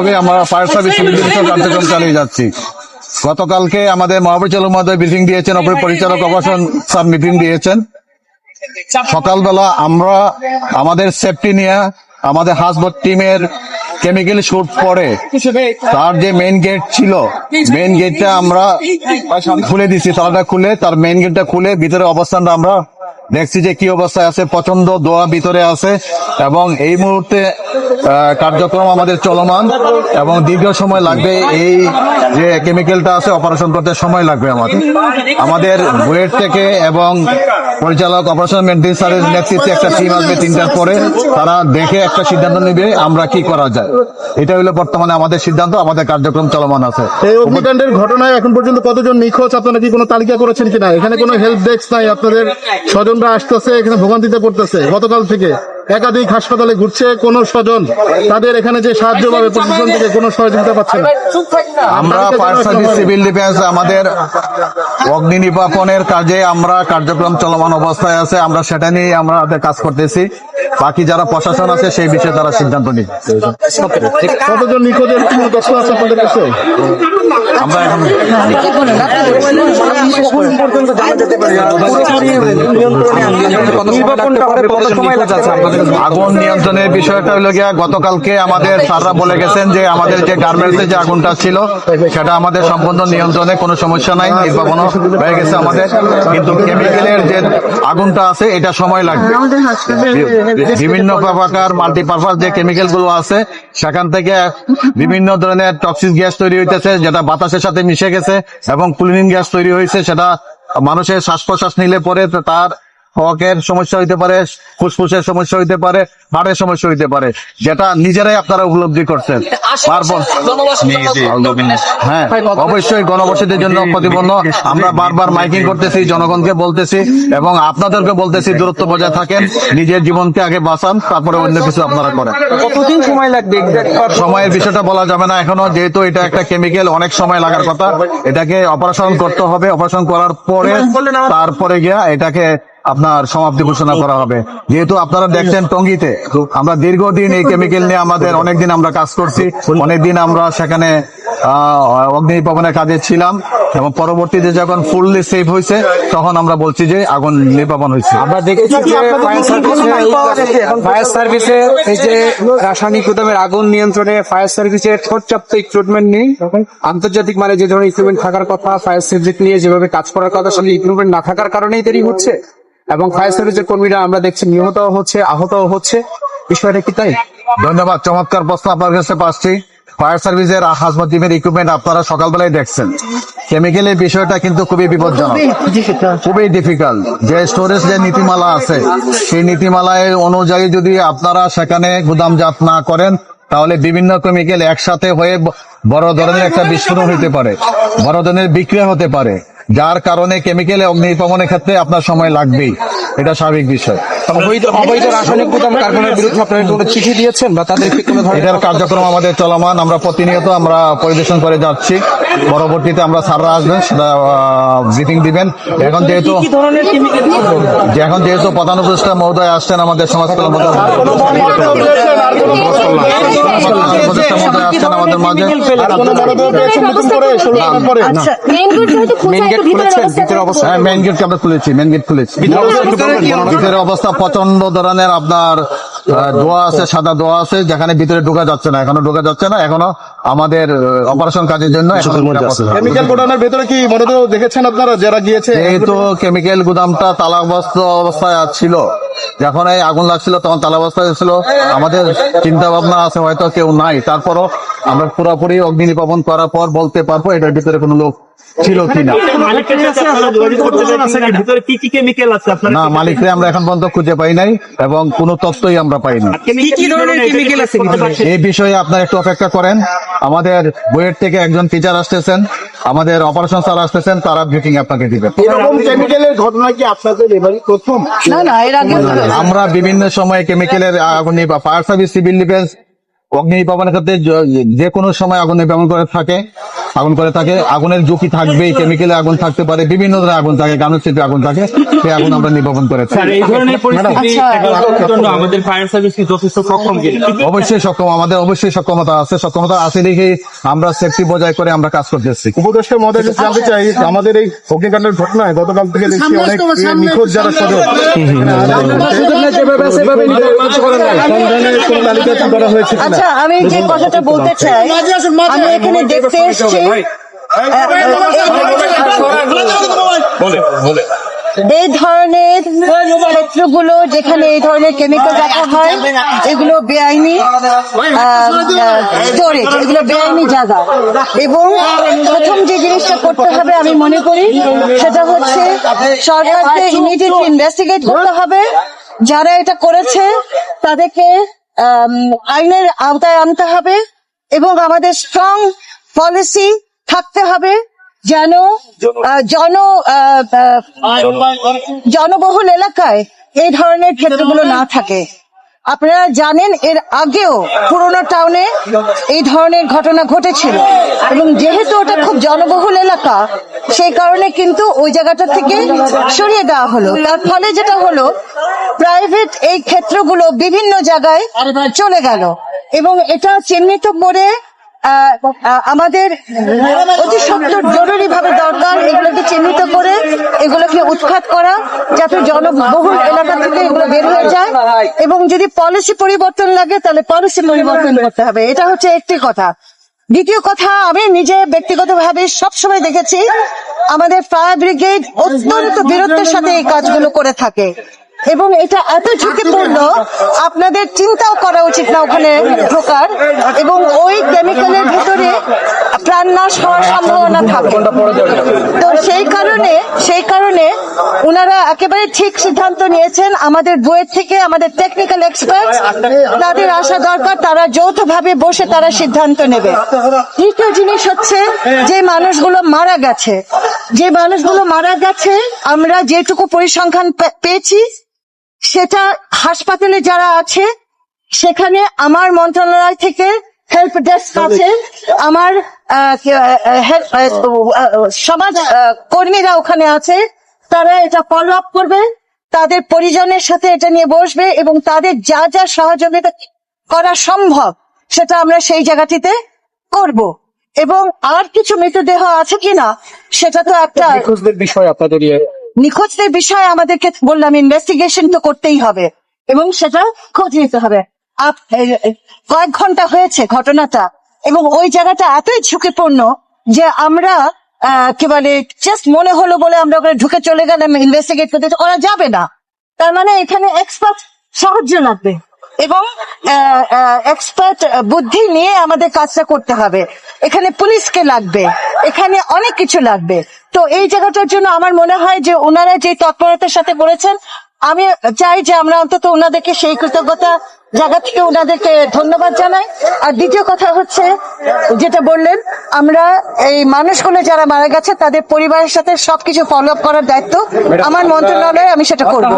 তবে আমরা fire service কার্যক্রম চালিয়ে যাচ্ছি। গতকালকে আমাদের মহাপরিচালক মহোদয় ব্রিফিং দিয়েছেন অপর পরিচালক অপারেশন স্যার মিটিং দিয়েছেন। সকালবেলা আমরা আমাদের সেফটি নিয়ে আমাদের হাসবট টিমের কেমিক্যাল শুট পরে তার যে মেইন গেট ছিল মেইন গেটটা আমরা খুলে দিছি তালাটা খুলে তার মেইন গেটটা খুলে ভিতরে অবস্থানটা আমরা দেখছি যে কি অবস্থায় আছে প্রচণ্ড দোয়া ভিতরে আছে এবং এই মুহূর্তে কার্যক্রম আমাদের চলমান এবং দীর্ঘ সময় লাগবে এই যে কেমিক্যালটা আছে অপারেশন করতে সময় লাগবে আমাদের। আমাদের বুয়েট থেকে এবং পরিচালক অপারেশন মেনটেন স্যারের নেতৃত্বে একটা টিম আসবে তিনটার পরে। তারা দেখে একটা সিদ্ধান্ত নেবে আমরা কি করা যায়। এটা হলো বর্তমানে আমাদের সিদ্ধান্ত, আমাদের কার্যক্রম চলমান আছে। এই অগ্নিকাণ্ডের ঘটনায় এখন পর্যন্ত কতজন নিখোঁজ? আপনারা কি কোনো তালিকা করেছেন কিনা? এখানে কোনো হেল্প ডেস্ক নাই, আপনাদের স্বজনরা আসতেছে এখানে ভোগান্তিতে পড়তেছে গতকাল থেকে। একাধিক হাসপাতালে ঘুরছে কোন স্বজন। তাদের এখানে যে সাহায্য পাবে প্রশাসন থেকে কোনো সহযোগিতা পাচ্ছে না। আমরা ফায়ার সিভিল ডিফেন্স আমাদের অগ্নি নির্বাপনের কাজে আমরা কার্যক্রম চলমান অবস্থায় আছে। আমরা সেটা নিয়ে আমরা কাজ করতেছি। বাকি যারা প্রশাসন আছে সেই বিষয়ে তারা সিদ্ধান্ত নিবে কতজন নিখোঁজের কোনো তথ্য আছে আপনাদের কাছে? আমরা এখন আগুন নিয়ন্ত্রণের বিষয়টা হলো গিয়া গতকালকে আমাদের স্যাররা বলে গেছেন যে আমাদের যে গার্মেন্টসে যে আগুনটা ছিল, সেটা আমাদের সম্পূর্ণ নিয়ন্ত্রণে কোনো সমস্যা নাই নির্বাপনও হয়ে গেছে আমাদের। কিন্তু কেমিক্যালের যে আগুনটা আছে, এটা সময় লাগবে। বিভিন্ন প্রকার মাল্টিপারপাস যে কেমিক্যালগুলো আছে, সেখান থেকে বিভিন্ন ধরনের টক্সিক গ্যাস তৈরি হইতেছে, যেটা বাতাসের সাথে মিশে গেছে এবং ক্লিনিং গ্যাস তৈরি হয়েছে সেটা মানুষের শ্বাস প্রশ্বাস নিলে পরে তার হকের সমস্যা হইতে পারে ফুসফুসের সমস্যা হইতে পারে হাড়ের সমস্যা হইতে পারে যেটা নিজেরাই আপনারা উপলব্ধি করছেন। হ্যাঁ অবশ্যই গণবসতির জন্য প্রতিপন্ন। আমরা বারবার মাইকিং করতেছি জনগণকে বলতেছি এবং আপনাদেরকে বলতেছি দূরত্ব বজায় থাকেন নিজের জীবনকে আগে বাঁচান তারপরে অন্য কিছু আপনারা করেন। কতদিন সময় লাগবে? সময়ের বিষয়টা বলা যাবে না এখনও যেহেতু এটা একটা কেমিক্যাল অনেক সময় লাগার কথা। এটাকে অপারেশন করতে হবে অপারেশন করার পরে তারপরে গিয়া এটাকে আপনার সমাপ্তি ঘোষণা করা হবে। যেহেতু আপনারা দেখছেন টঙ্গিতে আমরা দীর্ঘদিন এই কেমিক্যাল নিয়ে আমাদের অনেকদিন আমরা কাজ করছি। অনেকদিন আমরা সেখানে আহ, অগ্নি নির্বাপনের কাজে ছিলাম এবং পরবর্তীতে যখন ফুললি সেভ হয়েছে তখন আমরা বলছি যে আগুন নির্বাপন হয়েছে। আমরা দেখেছি যে ফায়ার সার্ভিসে ফায়ার সার্ভিসে এই যে রাসায়নিক গুদামের আগুন নিয়ন্ত্রণে ফায়ার সার্ভিসের পর্যাপ্ত ইকুইপমেন্ট নেই। আন্তর্জাতিক মানে যে ধরনের ইকুইপমেন্ট থাকার কথা ফায়ার সার্ভিস নিয়ে যেভাবে কাজ করার কথা সেই ইকুইপমেন্ট না থাকার কারণেই দেরি হচ্ছে। এবং ফায়ার সার্ভিসের কর্মীরা আমরা দেখছি নিহত হচ্ছে আহত হচ্ছে। বিষয়টা কি তাই? ধন্যবাদ চমৎকার প্রশ্ন আপনার কাছে পাচ্ছি ফায়ার সার্ভিসের হাজমত টিমের ইকুইপমেন্ট আপনারা সকালবেলায় দেখছেন। কেমিক্যালের বিষয়টা কিন্তু খুবই বিপজ্জনক। খুবই ডিফিকাল্ট যে স্টোরেজ যে নীতিমালা আছে সেই নীতিমালায় অনুযায়ী যদি আপনারা সেখানে গুদামজাত না করেন তাহলে বিভিন্ন কেমিক্যাল একসাথে হয়ে বড় ধরনের একটা বিস্ফোরণ হতে পারে বড় ধরনের বিক্রিয়া হতে পারে। যার কারণে কেমিক্যালে অগ্নি নির্বাপনের ক্ষেত্রে আপনার সময় লাগবেই এটা স্বাভাবিক বিষয় অবৈধ অবৈধ রাসায়নিক গুদাম কারখানার বিরুদ্ধে আপনারা কোনো চিঠি দিয়েছেন বা তাদেরকে কোনো ধরনের এটার কার্যক্রম আমাদের চলমান আমরা প্রতিনিয়ত আমরা পরিবেশন করে যাচ্ছি পরবর্তীতে আমরা স্যাররা আসবেন সেটা ব্রিফিং দিবেন এখন যেহেতু এখন যেহেতু প্রধান উপদেষ্টা মহোদয় আসছেন আমাদের সমাজ কল্যাণ মাঝে আচ্ছা গেট ভিতরের অবস্থা হ্যাঁ মেইন গেট আমরা খুলেছি মেইন গেট খুলেছি। ভিতরে অবস্থা প্রচণ্ড ধরনের আপনার দোয়া আছে সাদা দোয়া আছে যেখানে ভিতরে ঢোকা যাচ্ছে না এখনও ঢোকা যাচ্ছে না এখনও আমাদের অপারেশন কাজের জন্য। কেমিক্যাল গোডাউনের ভেতরে কি দেখেছেন আপনারা যারা গিয়েছে? যেহেতু কেমিক্যাল গুদামটা তালাবস্ত অবস্থায় ছিল যখন এই আগুন লাগছিল তখন তালা অবস্থায় ছিল আমাদের চিন্তা ভাবনা আছে হয়তো কেউ নাই। তারপরও আমরা পুরোপুরি অগ্নি নির্বাপন করার পর বলতে পারব এটার ভিতরে কোনো লোক ছিল কিনা। মালিকের সাথে আপনারা যোগাযোগ করতে পেরেছেন কিনা? ভিতরে কি কি কেমিক্যাল আছে আপনারা না মালিকরে আমরা এখন পর্যন্ত খুঁজে পাই নাই এবং কোনো তথ্যই আমরা পাই কি কি ধরনের কেমিক্যাল আছে এই বিষয়ে আপনারা একটু অপেক্ষা করেন। আমাদের বইয়ের থেকে একজন টিচার আসতেছেন। আমাদের অপারেশন স্যার আসতেছেন তারা ব্রিফিং আপনাকে দিবেন এরকম কেমিক্যালের ঘটনা কি আপনাদের এবারই প্রথম? না না এর আগে আমরা বিভিন্ন সময় কেমিক্যালের আগুন ফায়ার সার্ভিস সিভিল ডিফেন্স অগ্নি নির্বাপনের ক্ষেত্রে য- কোনো সময় আগুনে নির্বাপন করে থাকে। আগুন করে থাকে। আগুনের ঝুঁকি থাকবেই কেমিক্যালে আগুন থাকতে পারে বিভিন্ন ধরনের আগুন থাকে গানের শিল্পে আগুন থাকে সেই আগুন আমরা নির্বাপন করে আচ্ছা। এড়ানোর জন্য আমাদের ফায়ার সার্ভিস কি যথেষ্ট সক্ষম কিনা? অবশ্যই সক্ষম আমাদের অবশ্যই সক্ষমতা আছে সক্ষমতা আছে দেখেই আমরা সেফটি বজায় করে আমরা কাজ করতেছি উপদেষ্টা কাছে জানতে চাই আমাদের এই অগ্নিকাণ্ডের ঘটনায় গতকাল থেকে দেখছি অনেক নিখোঁজ যারা আচ্ছা আমি যে কথাটা বলতে চাই আমি এখানে দেখতে এসেছি এই ধরনের ক্ষেত্রগুলো যেখানে এই ধরনের কেমিক্যাল রাখা হয়, এগুলো বেআইনি স্টোরেজ এগুলো বেআইনি জায়গা। এবং প্রথম যে জিনিসটা করতে হবে আমি মনে করি, সেটা হচ্ছে সরকারকে ইমিডিয়েটলি ইনভেস্টিগেট করতে হবে। যারা এটা করেছে, তাদেরকে আইনের আওতায় আনতে হবে এবং আমাদের স্ট্রং পলিসি থাকতে হবে যেন জন জনবহুল এলাকায় এই ধরনের ক্ষেত্রগুলো না থাকে। আপনারা জানেন এর আগেও পুরোনো টাউনে এই ধরনের ঘটনা ঘটেছিল। এবং যেহেতু ওটা খুব জনবহুল এলাকা সেই কারণে কিন্তু ওই জায়গাটা থেকে সরিয়ে দেওয়া হলো। তার ফলে যেটা হলো প্রাইভেট এই ক্ষেত্রগুলো বিভিন্ন জায়গায় চলে গেল। এবং এটা চিহ্নিত করে আমাদের অতি সত্তর জরুরি ভাবে দরকার এগুলোকে চিহ্নিত করে, এগুলোকে উৎখাত করা, যাতে জনবহুল এলাকা থেকে এগুলো বের হয়ে যায়। এবং যদি পলিসি পরিবর্তন লাগে, তাহলে পলিসি পরিবর্তন করতে হবে। এটা হচ্ছে একটি কথা। দ্বিতীয় কথা, আমি নিজে ব্যক্তিগতভাবে সবসময় দেখেছি, আমাদের ফায়ার ব্রিগেড অত্যন্ত বীরত্বের সাথে এই কাজগুলো করে থাকে। এবং এটা এত ঝুঁকিপূর্ণ আপনাদের চিন্তাও করা উচিত না ওখানে ঢোকার। এবং ওই কেমিক্যালের ভিতরে প্রাণ নাশ হওয়ার সম্ভাবনা থাকে। তো সেই কারণে সেই কারণে ওনারা একেবারে ঠিক সিদ্ধান্ত নিয়েছেন আমাদের বইয়ের থেকে আমাদের টেকনিক্যাল এক্সপার্ট তাদের আসা দরকার তারা যৌথভাবে বসে তারা সিদ্ধান্ত নেবে। তৃতীয় জিনিস হচ্ছে যে মানুষগুলো মারা গেছে। যে মানুষগুলো মারা গেছে আমরা যেটুকু পরিসংখ্যান পেয়েছি সেটা হাসপাতালে যারা আছে সেখানে আমার মন্ত্রণালয় থেকে হেল্প ডেস্ক আছে। আমার সমাজ কর্মীরা ওখানে আছে। তারা এটা ফলো আপ করবে। তাদের পরিজনের সাথে এটা নিয়ে বসবে এবং তাদের যা যা সহযোগিতা করা সম্ভব সেটা আমরা সেই জায়গাটিতে করব। এবং আর কিছু মৃতদেহ আছে কিনা সেটা তো একটা বিষয় আপনাদের ইয়ে। নিখোঁজদের বিষয়ে আমাদেরকে বললাম ইনভেস্টিগেশন তো করতেই হবে এবং সেটা খোঁজ নিতে হবে। কয়েক ঘণ্টা হয়েছে ঘটনাটা এবং ওই জায়গাটা এতই ঝুঁকিপূর্ণ যে আমরা কি বলে জাস্ট মনে হলো বলে আমরা ওখানে ঢুকে চলে গেলাম ইনভেস্টিগেট করতে, ওরা যাবে না। তার মানে এখানে এক্সপার্ট সাহায্য লাগবে। এবং এক্সপার্ট বুদ্ধি নিয়ে আমাদের কাজটা করতে হবে। এখানে পুলিশকে লাগবে। এখানে অনেক কিছু লাগবে। তো এই জায়গাটার জন্য আমার মনে হয় যে ওনারা যে তৎপরতার সাথে করেছেন আমি চাই যে আমরা অন্তত ওনাদেরকে সেই কৃতজ্ঞতা জায়গা থেকে ওনাদেরকে ধন্যবাদ জানাই। আর দ্বিতীয় কথা হচ্ছে যেটা বললেন আমরা এই মানুষগুলো যারা মারা গেছে তাদের পরিবারের সাথে সবকিছু ফলো আপ করার দায়িত্ব আমার মন্ত্রণালয়ে আমি সেটা করব।